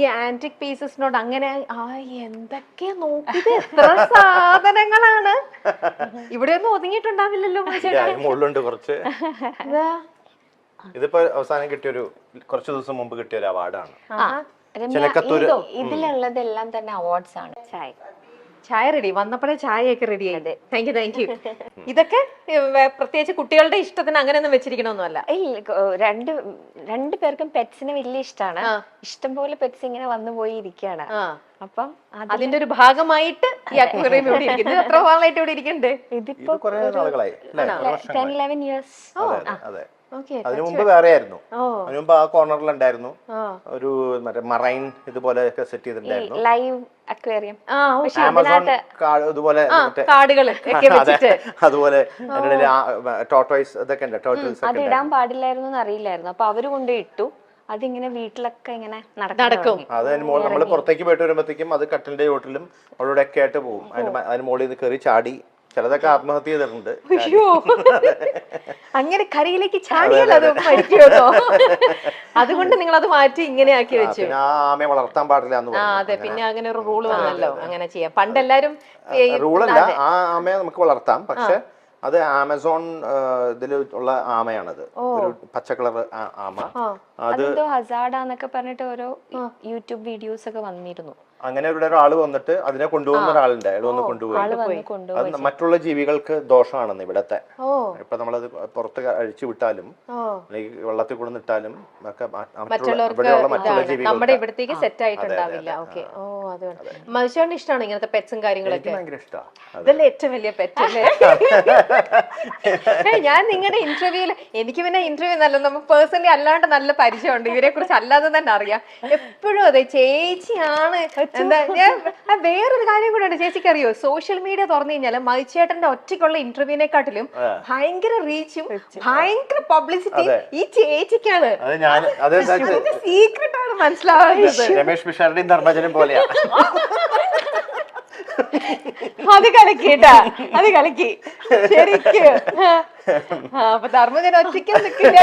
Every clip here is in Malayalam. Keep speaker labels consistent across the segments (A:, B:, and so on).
A: ഈ ആന്റിക് പീസസിനോട് അങ്ങനെ ആ എന്തൊക്കെ നോക്കിയത് എത്ര സാധനങ്ങളാണ്. ഇവിടെ ഒന്നും ഒതുങ്ങിയിട്ടുണ്ടാവില്ലല്ലോ
B: മുകളിലുണ്ട് കുറച്ച്.
A: ഇതാ.
B: ഇതിപ്പോ അവസാനം കിട്ടിയൊരു കുറച്ച് ദിവസം മുമ്പ് കിട്ടിയ ഒരു അവാർഡാണ്
C: ഇതിലുള്ളതെല്ലാം തന്നെ അവാർഡ്സ് ആണ്. ചായ
A: റെഡി വന്നപ്പോഴേ ചായയൊക്കെ റെഡി ആയത് താങ്ക് യു താങ്ക് യു ഇതൊക്കെ പ്രത്യേകിച്ച് കുട്ടികളുടെ ഇഷ്ടത്തിന് അങ്ങനെയൊന്നും വെച്ചിരിക്കണമെന്നല്ല
C: രണ്ട് രണ്ടു പേർക്കും പെറ്റ്സിനെ വലിയ ഇഷ്ടമാണ്. ഇഷ്ടം പോലെ പെറ്റ്സ് ഇങ്ങനെ വന്നു പോയി ഇരിക്കുകയാണ്. അപ്പം അത്
A: അതിന്റെ ഒരു ഭാഗമായിട്ട് ഈ അക്വേറിയം ഇവിടെ ഇരിക്കുന്നത് എത്ര നാളായിട്ട് ഇവിടെ ഇരിക്കണ്ടേ
C: ഇതിപ്പോ ടെൻ ഇലവൻ ഇയേഴ്സ്
B: അതിനു മുമ്പ് വേറെ ആയിരുന്നു അതിനു മുമ്പ് ആ കോർണറിൽ
A: ഉണ്ടായിരുന്നു.
B: ഒരു മറ്റേ മറൈൻ ഇതുപോലെ ഒക്കെ സെറ്റ് ചെയ്തിട്ടുണ്ടായിരുന്നു
C: ലൈവ് അക്വേറിയം.
B: ആമസോൺ ഇതുപോലെ അതുപോലെ ടോട്ടോയ്സ് ഇതൊക്കെ ഉണ്ട് ടോട്ടോയ്സ്
C: അത് ഇടാൻ പാടില്ലായിരുന്നു എന്ന് അറിയില്ലായിരുന്നു. അപ്പൊ അവർ കൊണ്ട് ഇട്ടു. അതിങ്ങനെ വീട്ടിലൊക്കെ ഇങ്ങനെ
A: നടക്കും.
B: അത് നമ്മൾ പുറത്തേക്ക് പോയിട്ട് വരുമ്പോഴത്തേക്കും അത് കട്ടിലിന്റെ ചോട്ടിലും അവിടെ ഒക്കെ ആയിട്ട് പോകും. അതിന് മുകളിൽ നിന്ന് കയറി ചാടി ചിലതൊക്കെ ആത്മഹത്യ ചെയ്തിട്ടുണ്ട്.
A: അയ്യോ. അങ്ങനെ കരയിലേക്ക് ചാടിയാൽ അത് മരിക്കുമോ അതുകൊണ്ട് നിങ്ങൾ അത് മാറ്റി ഇങ്ങനെ ആക്കി വെച്ചു.
B: ആമയെ വളർത്താൻ പാടില്ല എന്ന്
A: അതെ പിന്നെ അങ്ങനെ ഒരു റൂൾ വന്നല്ലോ. അങ്ങനെ ചെയ്യാം. പണ്ട് എല്ലാരും
B: റൂളല്ല ആ ആമയെ നമുക്ക് വളർത്താം. പക്ഷെ അത് ആമസോൺ ഇതിൽ ഉള്ള ആമയാണത്. ഒരു പച്ച കളർ ആമ.
C: അതെന്തോ ഹസാഡാന്നൊക്കെ പറഞ്ഞിട്ട് ഓരോ യൂട്യൂബ് വീഡിയോസ് ഒക്കെ വന്നിരുന്നു.
B: അങ്ങനെ ഇവിടെ ഒരാൾ വന്നിട്ട് അതിനെ കൊണ്ടുപോകുന്ന ഒരാളുണ്ട്. അയാൾ വന്ന് കൊണ്ടുപോയി. അത് മറ്റുള്ള ജീവികൾക്ക് ദോഷമാണെന്ന് ഇവിടത്തെ. ഇപ്പൊ നമ്മളത് പുറത്ത് അഴിച്ചു വിട്ടാലും അല്ലെങ്കിൽ വെള്ളത്തിൽ കൂടെ നിട്ടാലും ഒക്കെ ഇവിടെയുള്ള മറ്റുള്ള
A: ഇതാണ്. നമ്മുടെ ഇവിടത്തേക്ക് സെറ്റ് ആയിട്ടുണ്ടാവില്ല. ഓക്കെ ഓ അതുകൊണ്ട്. മനുഷ്യന് ഇഷ്ടമാണ് ഇങ്ങനത്തെ പെറ്റ്സും കാര്യങ്ങളൊക്കെ?
B: എനിക്ക് ഭയങ്കര ഇഷ്ടമാണ്
A: ഇതല്ലേ ഏറ്റവും വലിയ പെറ്റ് അല്ലേ? ഞാൻ നിങ്ങളുടെ ഇന്റർവ്യൂൽ എനിക്ക് പിന്നെ ഇന്റർവ്യൂ നല്ല നമ്മൾ പേഴ്സണലി അല്ലാണ്ട് നല്ല പരിചയമുണ്ട് ഇവരെ കുറിച്ച് അല്ലാതെ തന്നെ അറിയാം. എപ്പോഴും അതെ ചേച്ചിയാണ്. എന്താ ഞാൻ വേറൊരു കാര്യം കൂടെ ഉണ്ട്. ചേച്ചിക്ക് അറിയോ? സോഷ്യൽ മീഡിയ തുറന്നു കഴിഞ്ഞാൽ മൈച്ചേട്ടന്റെ ഒറ്റയ്ക്കുള്ള ഇന്റർവ്യൂവിനെക്കാട്ടിലും ഭയങ്കര റീച്ചും ഭയങ്കര പബ്ലിസിറ്റി ഈ ചേച്ചിക്കാണ്. സീക്രട്ടാണ് സീക്രട്ട് ആണ് മനസ്സിലാവുന്നത്.
B: രമേഷ് ധർമ്മജനും
A: അത് കലക്കി കേട്ടാ. അത് കലക്കി. ശരിക്ക്. ആ, അപ്പൊ ധർമ്മജൻ ഒറ്റയ്ക്ക് നിൽക്കില്ല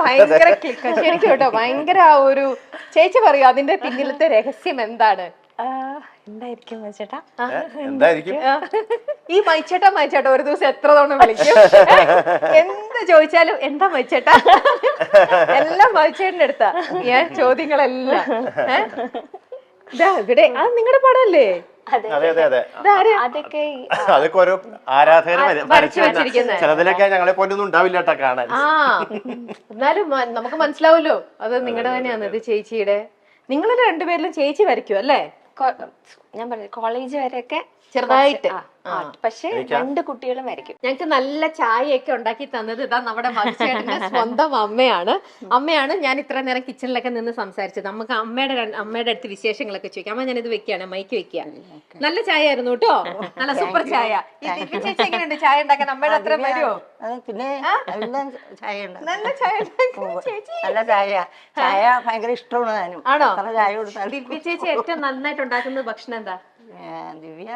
A: ഭയങ്കര ക്ലിക്ക്. ശരിക്കും കേട്ടോ ഭയങ്കര ആ ഒരു ചേച്ചി പറയൂ അതിന്റെ പിന്നിലത്തെ രഹസ്യം എന്താണ്?
C: എന്തായിരിക്കും?
B: എന്തായിരിക്കും?
A: ഈ മൈച്ചേട്ട മൈച്ചേട്ട ഒരു ദിവസം എത്ര തവണ വിളിക്കും? എന്ത് ചോദിച്ചാലും എന്താ മൈച്ചേട്ട? എല്ലാം മൈച്ചേട്ടന്റെ അടുത്താ. ഞാൻ ചോദ്യങ്ങളെല്ലാം. ഇവിടെ അത് നിങ്ങളുടെ പടമല്ലേ
C: അതെ
B: അതെ അതെ. അതെ
A: ഇതാര്?
C: അതൊക്കെ
B: അതൊക്കെ ഓരോ ആരാധകർ. ചിലതിലൊക്കെ ഞങ്ങളെ പോലൊന്നും ഉണ്ടാവില്ല കേട്ടോ കാണാൻ.
A: എന്നാലും നമുക്ക് മനസ്സിലാവുമല്ലോ. അത് നിങ്ങളുടെ തന്നെയാണ് ഇത് ചേച്ചിയുടെ. നിങ്ങൾ രണ്ടുപേരിലും ചേച്ചി വരയ്ക്കും അല്ലേ
C: ഞാൻ പറഞ്ഞു കോളേജ് വരെയൊക്കെ
A: ചെറുതായിട്ട്.
C: പക്ഷേ രണ്ട് കുട്ടികളും വരയ്ക്കും
A: ഞങ്ങൾക്ക് നല്ല ചായയൊക്കെ ഉണ്ടാക്കി തന്നത് ഇതാ നമ്മുടെ സ്വന്തം അമ്മയാണ്. അമ്മയാണ് ഞാൻ ഇത്ര നേരം കിച്ചണിലൊക്കെ നിന്ന് സംസാരിച്ചത്. നമുക്ക് അമ്മയുടെ അമ്മയുടെ അടുത്ത് വിശേഷങ്ങളൊക്കെ ചോദിക്കാം. അമ്മ ഞാനിത് വെക്കുകയാണ് മൈക്ക് വെക്കുക. നല്ല ചായ ആയിരുന്നു കേട്ടോ. നല്ല സൂപ്പർ ചായ. ചേച്ചി എങ്ങനെയുണ്ട്? ചായ ഉണ്ടാക്കാൻ അമ്മയുടെ അത്ര വരുമോ
D: പിന്നെ ചായ
A: നല്ല ചായ ചേച്ചി.
D: നല്ല ചായ. ചായ ഭയങ്കര ഇഷ്ടമാണ് ഞാനും.
A: ആണോ?
D: ചായ
A: ചേച്ചി ഏറ്റവും നന്നായിട്ട് ഉണ്ടാക്കുന്ന ഭക്ഷണം എന്താ?
D: ദിവ്യ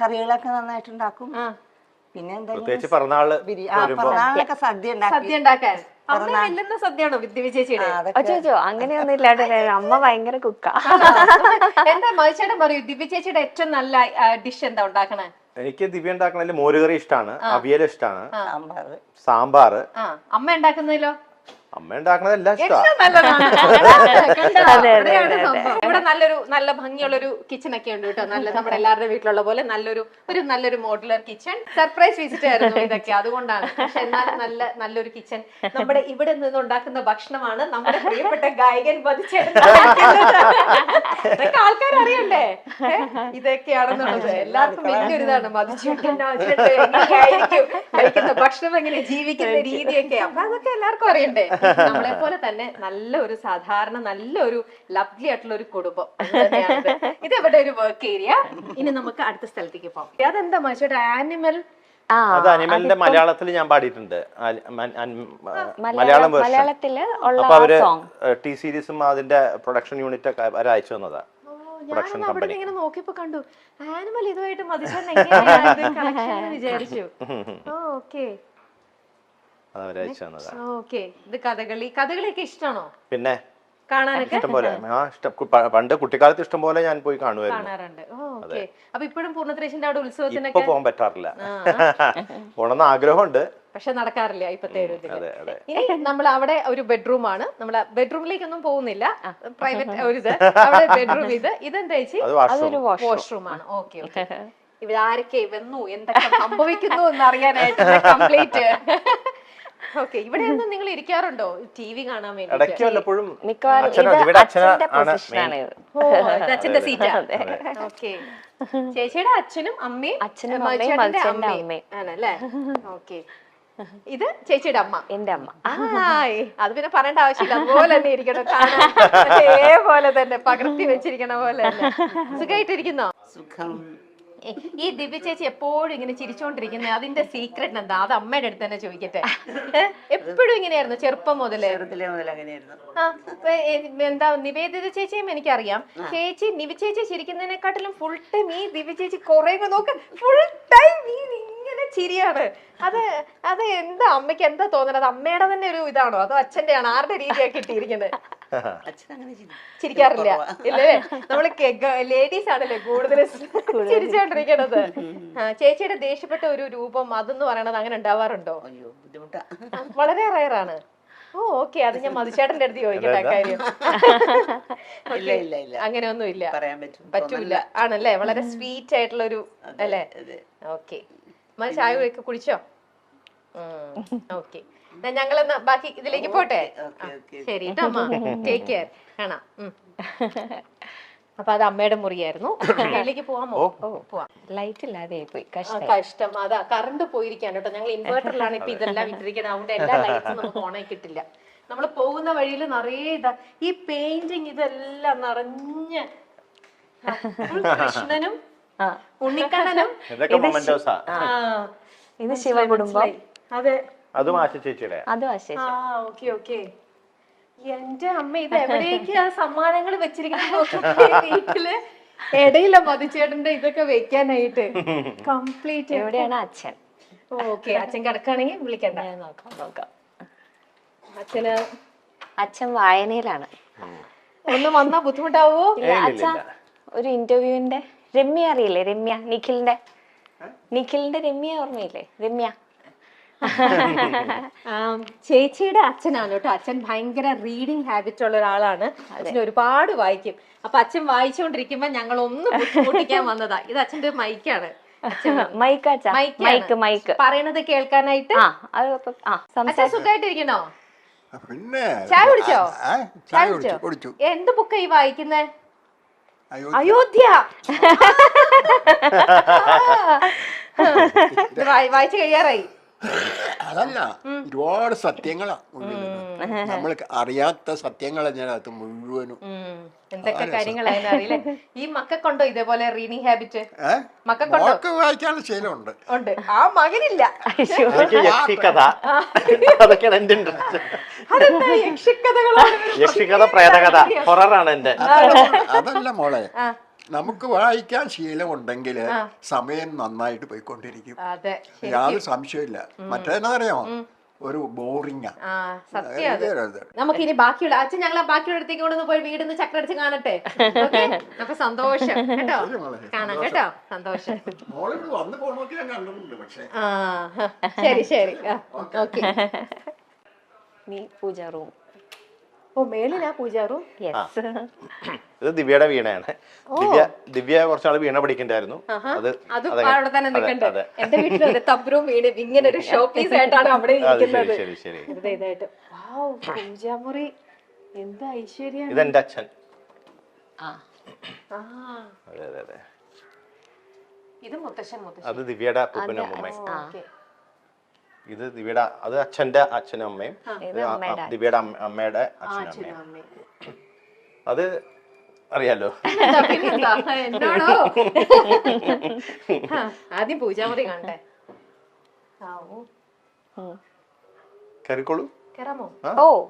D: കറികളൊക്കെ നന്നായിട്ട് ഉണ്ടാക്കും പിന്നെ
B: പ്രത്യേകിച്ച്
D: പിറന്നാൾ പിറന്നാളിനൊക്കെ സദ്യ
A: സദ്യ ഉണ്ടാക്കാൻ. സദ്യയാണോ
D: അതൊക്കെ
C: ചോദിച്ചോ അങ്ങനെയൊന്നും ഇല്ലാണ്ട് അമ്മ ഭയങ്കര കുക്കാ.
A: എന്താ മഹിച്ചേട്ടൻ പറയൂ? ദിവ്യ ചേച്ചിയുടെ ഏറ്റവും നല്ല ഡിഷ് എന്താ ഉണ്ടാക്കണേ?
B: എനിക്ക് ദിവ്യ ഉണ്ടാക്കണതിൽ മോരുകറി ഇഷ്ടമാണ് അവിയൽ ഇഷ്ടമാണ്
D: സാമ്പാർ
B: സാമ്പാർ
A: അമ്മ ഉണ്ടാക്കുന്നതിലോ?
B: അമ്മ?
A: ഇവിടെ നല്ലൊരു നല്ല ഭംഗിയുള്ള ഒരു കിച്ചൺ ഒക്കെ ഉണ്ട് കേട്ടോ. നല്ല നമ്മുടെ എല്ലാവരുടെ വീട്ടിലുള്ള പോലെ നല്ലൊരു ഒരു നല്ലൊരു മോഡുലർ കിച്ചൺ സർപ്രൈസ് വിസിറ്റ് ആയിരുന്നു ഇതൊക്കെ. അതുകൊണ്ടാണ്. പക്ഷെ എന്നാൽ നല്ല നല്ലൊരു കിച്ചൺ നമ്മുടെ ഇവിടെ നിന്ന് ഉണ്ടാക്കുന്ന ഭക്ഷണമാണ് നമ്മുടെ പ്രിയപ്പെട്ട ഗായകൻ ഇതൊക്കെ ആൾക്കാർ അറിയണ്ടേ? ഇതൊക്കെയാണെന്നുള്ളത്. എല്ലാവർക്കും വലിയൊരു ഇതാണ് എങ്ങനെയായിരിക്കും കഴിക്കുന്ന ഭക്ഷണം എങ്ങനെ ജീവിക്കുന്ന രീതിയൊക്കെ. അപ്പൊ അതൊക്കെ എല്ലാവർക്കും അറിയണ്ടേ? നമ്മളെ പോലെ തന്നെ നല്ല ഒരു സാധാരണ നല്ല ഒരു ലവ്ലി ആയിട്ടുള്ള ഒരു കുടുംബം. ഇത് ഇവിടെ ഒരു വർക്ക് ഏരിയ ഇനി നമുക്ക് അടുത്ത സ്ഥലത്തേക്ക് പോകാം. അതെന്താ മനുഷ്യരുടെ ആനിമൽ
C: ആ
B: അത് അനിമലിന്റെ മലയാളത്തിൽ ഞാൻ പാടിയിട്ടുണ്ട്. മലയാളം
C: മലയാളത്തിൽ
B: അപ്പൊ അവർ
C: സോങ്
B: ടി സീരീസും അതിന്റെ പ്രൊഡക്ഷൻ യൂണിറ്റ് ഒക്കെ അവർ അയച്ചു തന്നതാ.
A: പ്രൊഡക്ഷൻ അവിടെ ഇങ്ങനെ നോക്കിയപ്പോ കണ്ടു. ആനിമൽ ഇതുമായിട്ട് വിചാരിച്ചു. ഓക്കെ
B: അത് അവർ അയച്ചു തന്നതാ.
A: ഓക്കെ. ഇത് കഥകളി. കഥകളിയൊക്കെ ഇഷ്ടമാണോ
B: പിന്നെ
A: കാണാനൊക്കെ?
B: ഇഷ്ടം പോലെ. ആ ഇഷ്ടം. കു- പണ്ട് കുട്ടിക്കാലത്ത് ഇഷ്ടം പോലെ ഞാൻ പോയി കാണുവായിരുന്നു
A: കാണാറുണ്ട്. Oh okay. അപ്പൊ ഇപ്പോഴും പൂർണത്രേശന്റെ അവിടെ
B: ഇപ്പൊ
A: ഉത്സവത്തിനൊക്കെ
B: പോകാൻ പറ്റാറില്ല. പോണെന്ന് ആഗ്രഹമുണ്ട്.
A: പക്ഷെ നടക്കാറില്ല ഇപ്പത്തെ ഒരു ഇതിൽ.
B: അതെ അതെ.
A: ഇനി നമ്മൾ അവിടെ ഒരു ബെഡ്റൂം ആണ് നമ്മൾ ബെഡ്റൂമിലേക്കൊന്നും പോകുന്നില്ല. പ്രൈവറ്റ് ഒരു ഇത്. അവിടെ ബെഡ്റൂം ഇത്. ഇതെന്താ ചേച്ചി?
B: അത് വാഷ്റൂം.
C: അതൊരു വാഷ്
A: വാഷ്റൂം. ആണ് ഓക്കെ ഓക്കെ. ഇവരാരൊക്കെ വന്നു? എന്തൊക്കെ സംഭവിക്കുന്നു എന്ന് അറിയാനായിട്ട് കംപ്ലീറ്റ്. ഓക്കെ ഇവിടെ ഒന്നും നിങ്ങൾ ഇരിക്കാറുണ്ടോ? ടി വി കാണാൻ വേണ്ടി
B: ഇടയ്ക്ക് വല്ലപ്പോഴും
C: മിക്കവാറും
B: അച്ഛനോ
C: ഇത്
B: ഇവിടെ അച്ഛനാ
C: അച്ഛന്റെ പൊസിഷനാണ് ഇത്.
A: ഓ ഇത് അച്ഛന്റെ സീറ്റാ
C: അതെ.
A: ഓക്കെ. ചേച്ചിയുടെ അച്ഛനും അമ്മയും
C: അച്ഛനും അമ്മയും മത്സ്യന്റെ
A: അമ്മയും
C: അമ്മയും.
A: ആണല്ലേ? ഓക്കെ. ഇത് ചേച്ചിയുടെ അമ്മ.
C: എന്റെ അമ്മ.
A: ആയ് അത് പിന്നെ പറയേണ്ട ആവശ്യമില്ല. അതുപോലെ തന്നെ ഇരിക്കണം കാണാൻ. അതേപോലെ തന്നെ പകർത്തി വെച്ചിരിക്കണ പോലെ തന്നെ. സുഖമായിട്ടിരിക്കുന്നോ
D: സുഖം.
A: ഈ ദിവ്യ ചേച്ചി എപ്പോഴും ഇങ്ങനെ ചിരിച്ചോണ്ടിരിക്കുന്നത് അതിന്റെ സീക്രട്ട് എന്താ? അത് അമ്മയുടെ അടുത്ത് തന്നെ ചോദിക്കട്ടെ. എപ്പോഴും ഇങ്ങനെയായിരുന്നു? ചെറുപ്പം മുതലേ?
D: ചെറുതിലെ മുതൽ അങ്ങനെയായിരുന്നു.
A: ആ, ഇപ്പൊ, ഏ, എന്താ നിവേദിത ചേച്ചിയും എനിക്കറിയാം. ചേച്ചി നിവി ചേച്ചി ചിരിക്കുന്നതിനെക്കാട്ടിലും ഫുൾ ടൈം ഈ ദിവ്യ ചേച്ചി കുറെ നോക്ക് ഫുൾ ടൈം ഈ ഇങ്ങനെ ചിരിയാണ്. അത് അത് എന്താ അമ്മയ്ക്ക് എന്താ തോന്നുന്നത് അത് അമ്മയുടെ തന്നെ ഒരു ഇതാണോ? അതോ അച്ഛന്റെ ആണോ ആരുടെ രീതിയാണ് കിട്ടിയിരിക്കുന്നത്
D: അച്ഛൻ അങ്ങനെ
A: ചിരിക്കാറില്ല. ഇല്ലേ നമ്മൾ ലേഡീസ് ആണല്ലേ കൂടുതൽ ചിരിച്ചോണ്ടിരിക്കണത്. ചേച്ചിയുടെ ദേഷ്യപ്പെട്ട ഒരു രൂപം അതെന്ന് പറയണത് അങ്ങനെ ഉണ്ടാവാറുണ്ടോ? വളരെ റയറാണ്. Oh okay. അത് ഞാൻ മധുചേട്ടന്റെ അടുത്ത് ചോദിക്കട്ടെ കാര്യം.
D: അങ്ങനെ ഒന്നും ഇല്ല
A: പറ്റൂല. ആണല്ലേ? വളരെ സ്വീറ്റ് ആയിട്ടുള്ള ഒരു അല്ലേ? ഓക്കെ. മതി ചായ കുടിച്ചോ? ഓക്കെ. ഞങ്ങളെന്നാ ബാക്കി ഇതിലേക്ക് പോട്ടെ?
D: Okay okay.
A: ശരി അമ്മ. ടേക്ക് കെയർ കാണാം. അപ്പൊ അത് അമ്മയുടെ മുറിയായിരുന്നു. ഇതിലേക്ക് പോവാമോ? പോവാം.
C: ലൈറ്റ് ഇല്ലാതെ പോയി കഷ്ടം.
A: കഷ്ടം. അതാ കറണ്ട് പോയിരിക്കാൻ കേട്ടോ. ഞങ്ങൾ ഇൻവേർട്ടറിലാണ് ഇപ്പൊ ഇതെല്ലാം ഇട്ടിരിക്കുന്നത്. അതുകൊണ്ട് എല്ലാ ലൈറ്റും നമുക്ക് ഓണായി കിട്ടില്ല. നമ്മൾ പോകുന്ന വഴിയിൽ നിറയെ ഇതാ ഈ പെയിന്റിങ് ഇതെല്ലാം നിറഞ്ഞ്. കൃഷ്ണനും ഉണ്ണിക്കണ്ണനും.
C: ഇത് ശിവകുടുംബം
A: കുടുംബം. അതെ.
B: അതും ആശ ചേച്ചിയുടെ
C: അതും
A: ആ ഓക്കെ ഓക്കെ. എന്റെ അമ്മ ഇത് എവിടേക്കാ സമ്മാനങ്ങൾ വെച്ചിരിക്കുന്നത് വീട്ടിൽ? ഇടയില മതിച്ചേട്ടന്റെ ഇതൊക്കെ വെക്കാനായിട്ട്. കംപ്ലീറ്റ്
C: എവിടെയാണ് അച്ഛൻ?
A: ഓക്കെ അച്ഛൻ കിടക്കാണെങ്കിൽ വിളിക്കണ്ട.
C: നോക്കാം നോക്കാം.
A: അച്ഛന്
C: അച്ഛൻ വായനയിലാണ്.
A: ഒന്ന് വന്നാ ബുദ്ധിമുട്ടാവോ?
C: അച്ഛ ഒരു ഇന്റർവ്യൂവിന്റെ രമ്യ അറിയില്ലേ? രമ്യ നിഖിലിന്റെ. നിഖിലിന്റെ രമ്യ ഓർമ്മയില്ലേ? രമ്യ.
A: ചേച്ചിയുടെ അച്ഛനാണ് കേട്ടോ. അച്ഛൻ ഭയങ്കര റീഡിങ് ഹാബിറ്റ് ഉള്ള ഒരാളാണ്. അച്ഛൻ ഒരുപാട് വായിക്കും. അപ്പൊ അച്ഛൻ വായിച്ചുകൊണ്ടിരിക്കുമ്പോ ഞങ്ങൾ ഒന്ന് ബുദ്ധിമുട്ടിക്കാൻ വന്നതാ. ഇത് അച്ഛന്റെ മൈക്കാണ്
C: മൈക്ക് മൈക്ക് മൈക്ക്
A: പറയണത് കേൾക്കാനായിട്ട്? സുഖമായിട്ടിരിക്കണോ
E: പിന്നെ
A: ചായ കുടിച്ചോ?
E: ചായ കുടിച്ചു കുടിച്ചു?
A: എന്ത് ബുക്കാ ഈ വായിക്കുന്നേ? അയോധ്യ. വായി- വായിച്ചു കഴിയാറായി.
E: അതല്ല ഒരുപാട് സത്യങ്ങളാ നമ്മൾ അറിയാത്ത സത്യങ്ങളാ ഞാൻ അത്
A: മുഴുവനും എന്തൊക്കെ കാര്യങ്ങളായിരുന്നു അറിയില്ലേ? ഈ മക്കൾക്കുണ്ടോ ഇതേപോലെ റീഡിങ് ഹാബിറ്റ്
E: മക്കൾക്ക് വായിക്കാനുള്ള ശീലമുണ്ട്.
A: ഉണ്ട്. ആ മകനില്ല.
B: അതൊക്കെയാണ് എന്റെ യക്ഷിക്കഥ. പ്രേതകഥ. ഹൊററാണ് എന്റെ
E: അതല്ല മോളെ. നമുക്ക് വായിക്കാൻ ശീലമുണ്ടെങ്കിൽ സമയം നന്നായിട്ട് പോയിക്കൊണ്ടിരിക്കും.
A: അതെ
E: യാതൊരു സംശയമില്ല മറ്റേന്നറിയാമോ ഒരു ബോറിംഗ്
A: ആ സത്യം അത്. നമുക്ക് ഇനി ബാക്കിയുള്ള അച്ഛൻ ഞങ്ങൾ ബാക്കിയുള്ള അടുത്തേക്ക് കൊണ്ടൊന്ന് പോയി വീടിന്ന് ചക്രടിച്ച് കാണട്ടെ. ഓക്കേ? അപ്പൊ സന്തോഷം. കേട്ടോ? കാണാം. കേട്ടോ? സന്തോഷം.
E: മോളിവിടെ വന്ന് പോകണമെങ്കിൽ ഞാൻ കണ്ടിട്ടുണ്ട് പക്ഷേ.
A: ആ ശരി ശരി. ഓക്കെ.
C: നീ പൂജ റൂം.
A: ഓ മേളിലാ
C: യെസ്
B: ഇത് ദിവ്യയുടെ വീണയാണ്. ദിവ്യ ദിവ്യ കുറച്ചാൾ വീണ പഠിക്കണ്ടായിരുന്നു അത്
A: അവിടെ തന്നെ. എന്റെ വീട്ടിലും വീണ് ഇങ്ങനെ ഒരു ഷോ പീസ് ആയിട്ടാണ് അവിടെ ഇരിക്കുന്നത്. ഇതായിട്ട്. വാവ് പൂജാമുറി. എന്ത്
B: ഇതെന്റെ അച്ഛൻ.
C: ആ.
A: ആ.
B: അതെ അതെ അതെ.
A: ഇത് മുത്തശ്ശൻ മുത്തശ്ശൻ.
B: അത് ദിവ്യയുടെ അപ്പൂപ്പനും അമ്മയും ഇത് ദിവ്യയുടെ അത് അച്ഛന്റെ അച്ഛനും അമ്മയും ദിവ്യയുടെ അമ്മ- അമ്മയുടെ അച്ഛനും അമ്മയും. അത് അറിയാലോ?
A: ആദ്യം പൂജാമുറി കാണട്ടെ.
B: കയറിക്കോളൂ.
C: ഓ.